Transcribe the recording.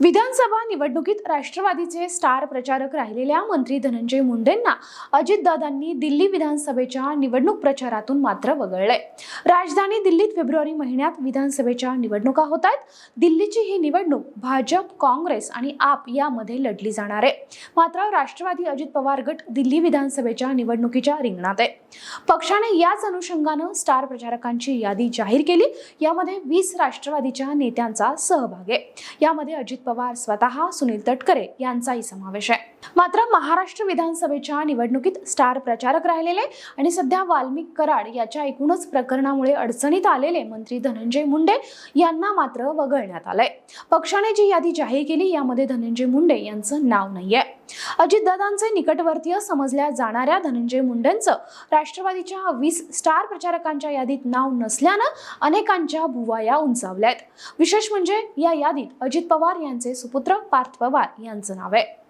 विधानसभा निवडणुकीत राष्ट्रवादीचे स्टार प्रचारक राहिलेल्या मंत्री धनंजय मुंडेंना अजितदादांनी दिल्ली विधानसभेच्या निवडणूक प्रचारातून मात्र वगळले. राजधानी दिल्लीत फेब्रुवारी महिन्यात विधानसभेच्या निवडणुका होत आहेत. दिल्लीची ही निवडणूक भाजप काँग्रेस आणि आप यामध्ये लढली जाणार आहे. मात्र राष्ट्रवादी अजित पवार गट दिल्ली विधानसभेच्या निवडणुकीच्या रिंगणात आहे. पक्षाने याच अनुषंगानं स्टार प्रचारकांची यादी जाहीर केली. यामध्ये वीस राष्ट्रवादीच्या नेत्यांचा सहभाग आहे. यामध्ये अजित अजित पवार स्वतः सुनील तटकरे यांचाही समावेश आहे. मात्र महाराष्ट्र विधानसभेच्या निवडणुकीत स्टार प्रचारक राहिलेले आणि सध्या वाल्मिक कराड याच्या एकूणच प्रकरणामुळे अडचणीत आलेले मंत्री धनंजय मुंडे यांना मात्र वगळण्यात आलंय. पक्षाने जी यादी जाहीर केली यामध्ये धनंजय मुंडे यांचं नाव नाहीये. अजितदादांचे निकटवर्तीय समजल्या जाणाऱ्या धनंजय मुंडेंचं राष्ट्रवादीच्या वीस स्टार प्रचारकांच्या यादीत नाव नसल्यानं अनेकांच्या भुवाया उंचावल्यात. विशेष म्हणजे या यादीत अजित पवार यांचे सुपुत्र पार्थ पवार यांचं नाव आहे.